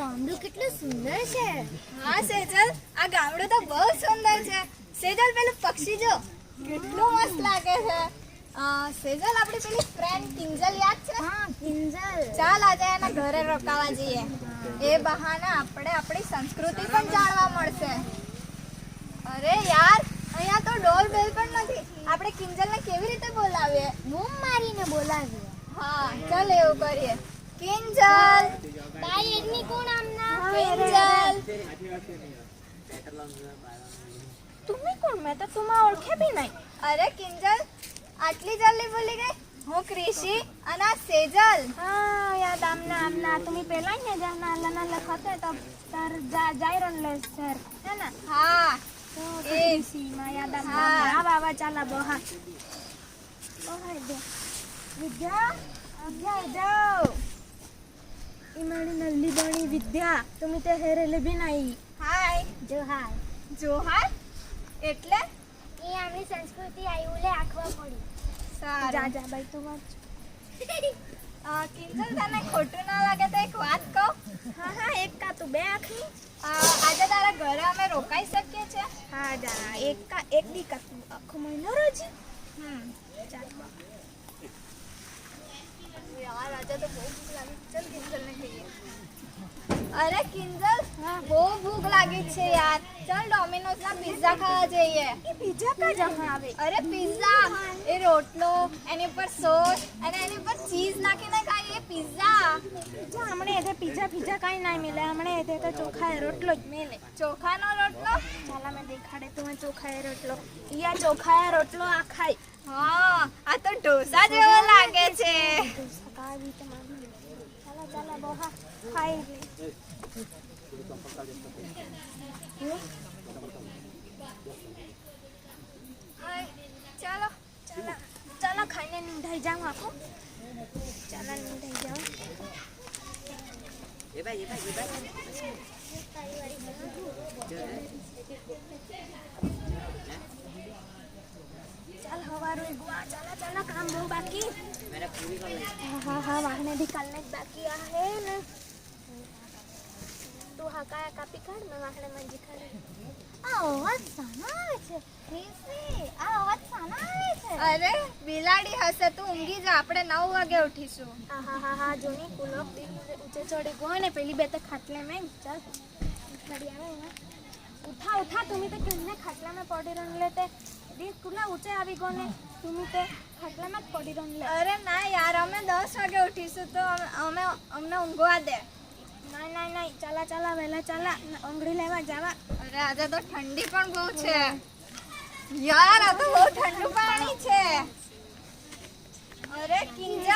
ગામડું કેટલું સુંદર છે. હા સેજલ આ ગામડું તો બહુ સુંદર છે. સેજલ પેલું પક્ષી જો કેટલું મસ્ત લાગે છે. સેજલ આપણી પેલી ફ્રેન્ડ કિંજલ યાદ છે? હા કિંજલ. ચાલ આજે એના ઘરે રોકાવા જઈએ. એ બહાને આપણે આપણી સંસ્કૃતિ પણ જાણવા મળશે. અરે યાર અહીંયા તો ડોલ બેલ પણ નથી. આપણે કિંજલને કેવી રીતે બોલાવીએ? બૂમ મારીને બોલાવીએ. હા ચાલ એવું કરીએ. કિંજલ તાઈ એમની કોણ આમના? કિંજલ તમે કોણ? મેં તો તુમા ઓળખે બી નહીં. અરે કિંજલ આટલી જલ્દી ભૂલી ગઈ? હું કૃષિ અને સેજલ. હા યાદ આમના આમના. તમે પેલા ને જા નાલા નાલા ખતે તો સર જા જાય રન લે સર. હે ને? હા. તો એ. સીમા યાદ આમ હા. આવા આવા ચાલા બહા બહાય દે વિદ્યા અભ્યા જાઓ. મારી નલ્લી બણી વિદ્યા તમે તે હેરેલે બી નાઈ હાય. જોહાર. જોહાર? એટલે? એ આમી સંસ્કૃતિ આવ્યું લે આખવા પડી. જા સારું. જા ભાઈ તું વાંચ આ કિંજલ તને ખોટું ના લાગે તો એક વાત કહું? હા હા એક કા તું બે આખની. આજે તારા ઘરે અમે રોકાઈ શકીએ છીએ? હા જા એક કા એક દી કા તું આખો મહિનો રજી. હમ. ચાલ યાર આજે તો બહુ ભૂખ લાગી ચલ કિંજલને કહીએ અરે કિંજલ બહુ ભૂખ લાગી છે યાર. ચાલ ડોમિનોઝના પિઝા ખાવા જઈએ. એ બીજા કા જમા આવે? અરે પિઝા એ રોટલો એની પર સોસ અને એની પર ચીઝ નાખીને ખાઈએ પિઝા જો હમણે એતે પીઝા પીઝા કઈ ના મિલે. હમણે એતે તો ચોખા રોટલો જ મિલે. ચોખાનો રોટલો? ચાલા મેં દેખાડે તું ચોખા રોટલો. ઈયા ચોખા રોટલો આ ખાય હા આ તો ઢોસા જેવો લાગે છે. ચાલા ચાલા બહા ખાઈ ચાલો ચાલા ચાલા ખાઈને નીંદાઈ જાઉં આખું ચાલા નીંદાઈ જાઉં ચાલ હવારો ચાલા ચાલા, કામ બહુ બાકી. વાહને ભી કાલને જ બાકી આ હે ને તું હા કાયા કાપી કાઢ મેં વાહને મંજી કાઢી આ અવાજ સાનો આવે છે ક્રિસી આ અવાજ સાનો આવે છે અરે બિલાડી હશે તું ઊંઘી જા આપણે નવ વાગે ઉઠીશું હા હા હા જોની મુજે ઊંચે ચડી ગયો ને પેલી બે તો ખાટલે મેં ચાલ ચડી આવે ને ઉઠા ઉઠા તુમી તો કેમને ખાટલા મેં પડી રન લે તે દી કુલા ઊંચે આવી ગયો ને તુમી તે ખાટલામાં જ પડી રન અરે ના યાર અમે દસ વાગે ઉઠીશું તો અમે- અમે અમને ઊંઘવા દે. ના ના ના ચાલા ચાલા વહેલા ચાલા ઊંઘડી લેવા જાવા. અરે આજે તો ઠંડી પણ બહુ છે. યાર આ તો બહુ ઠંડુ પાણી છે. અરે કિંજલ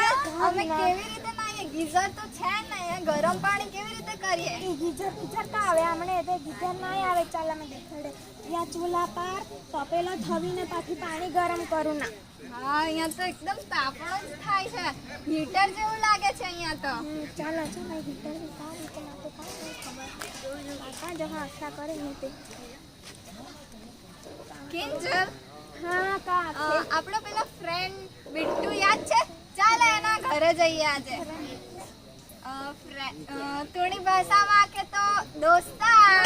અમે કેવી રીતે ગીઝર તો છે ને અહીંયા ગરમ પાણી કેવી રીતે કરીએ? ગીઝર ગીઝર તો આવે હમણે તે ગીઝર ના આવે ચાલ અમે દેખાડે. ત્યાં ચૂલા પાર તપેલો થવીને પાછી પાણી ગરમ કરું ના. હા અહીંયા તો એકદમ તાપણો જ થાય છે. હીટર જેવું લાગે છે અહીંયા તો. ચાલો ચાલો હીટર બી કામ રીતે નાખે કાંઈ નહીં ખબર. કાકા જહા આશા કરે નહીં તે. કિંજલ? હા કા આપણો પેલો ફ્રેન્ડ બિટ્ટુ યાદ છે? ચાલ એના ઘરે જઈએ આજે. તોણી ભાષામાં કે તો દોસ્તાર.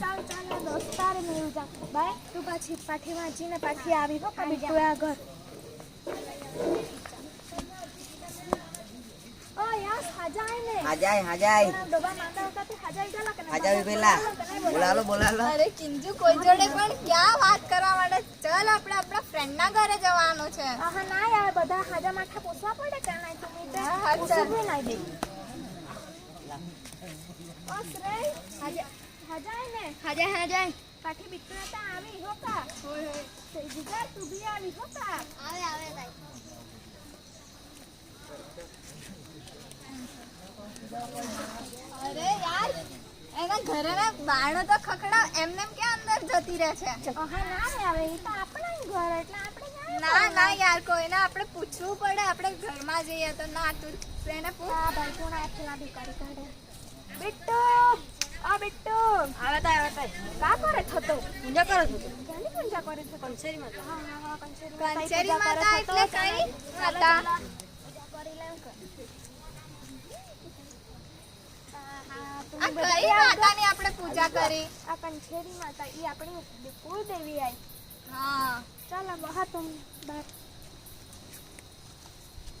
ચાલ ચાલ દોસ્તાર મેળવું જા બાય તું પાછી પાઠી વાંચીને પાછી આવી હો કભી તું આ ઘર. ઓ યાર હાજાય ને. હાજાય હાજાય. ડોબા માંદા હતા તે હાજાય ગયેલા કે નહીં? પેલા. બોલાલો બોલાલો. અરે કિંજુ કોઈ જોડે પણ ક્યાં વાત કરવા માટે ચાલ આપણે આપણા ફ્રેન્ડના ઘરે જવાનું છે. આહા ના યાર બધા હાજા માઠા પૂછવા પડે કે નહીં? તું હા, હા. પૂછવું દે. હો હો એના ઘરેના બાણો તો ખખડાવ એમને કે અંદર જતી રહે છે ના આપણા ના યાર, કોઈને આપણે પૂછવું પડે આપણે ઘરમાં જઈએ તો ના, તું એને પૂછ. આ ભાઈ બી કરી કાઢે. બિટ્ટુ આ બિટ્ટુ આવે તો આવે તો કા કરે થતો પૂજા કરે છો ક્યાંની પૂજા કરે છે? કંચેરી માતા હા હા કંસેરી માતા કંચેરી માતા એટલે કઈ માતા પૂજા કરી લેવું કે આ કઈ માતાની આપણે પૂજા કરી? આ કંચેરી માતા ઈ આપણી કુળદેવી આઈ. હા. ચાલો બહાર તો બાર.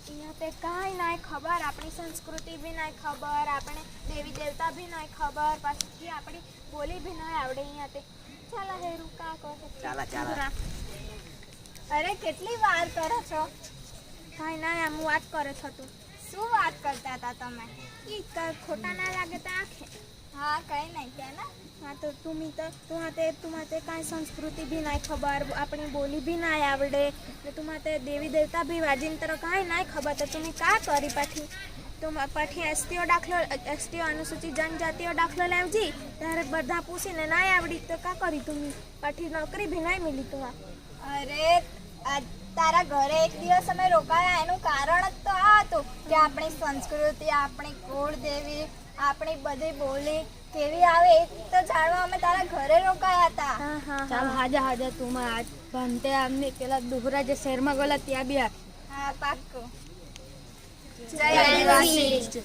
અહીંયા તે કાંઈ નાય ખબર આપણી સંસ્કૃતિ બી નાય ખબર આપણે દેવી દેવતા બી નાય ખબર પછી આપણી બોલી બી નાય આવડે અહીંયા તે. ચાલા હેરું કા કહો. ચાલા ચાલા. અરે કેટલી વાર કરો છો? કાંઈ નાય આમ વાત કરે છો તું. શું વાત કરતા હતા તમે? ઈ ખોટા ના લાગે તો આખે. હા કઈ નહીં ત્યાં ના. હા તો તુમી તો તું માતે તું હાતે કાંઈ સંસ્કૃતિ બી નાય ખબર આપણી બોલી બી નાય આવડે. ને તું માતે દેવી દેવતા બી વાજીને તને કાંઈ નાય ખબર તો તું કા કરી પાછી? તું પાછી એસટીઓ દાખલો એસટીઓ અનુસૂચિત જનજાતિઓ દાખલો લાવજી ત્યારે બધા પૂછીને નાય આવડી તો કા કરી તું પાછી નોકરી બી નાય મિલી તું આ. અરે તારા ઘરે એક દિવસ અમે રોકાયા એનું કારણ જ તો આ હતું કે આપણી સંસ્કૃતિ આપણી કુળદેવી આપણી બધી બોલી કેવી આવે એ તો જાણવા અમે તારા ઘરે રોકાયા હતા. હા હા ચાલ હાજા હાજા તું માં આજ ભંતે આમને. પેલા દુહરા જે શહેરમાં ગયેલા ત્યાં બી આ હા પાક્કું. જય આદિવાસી.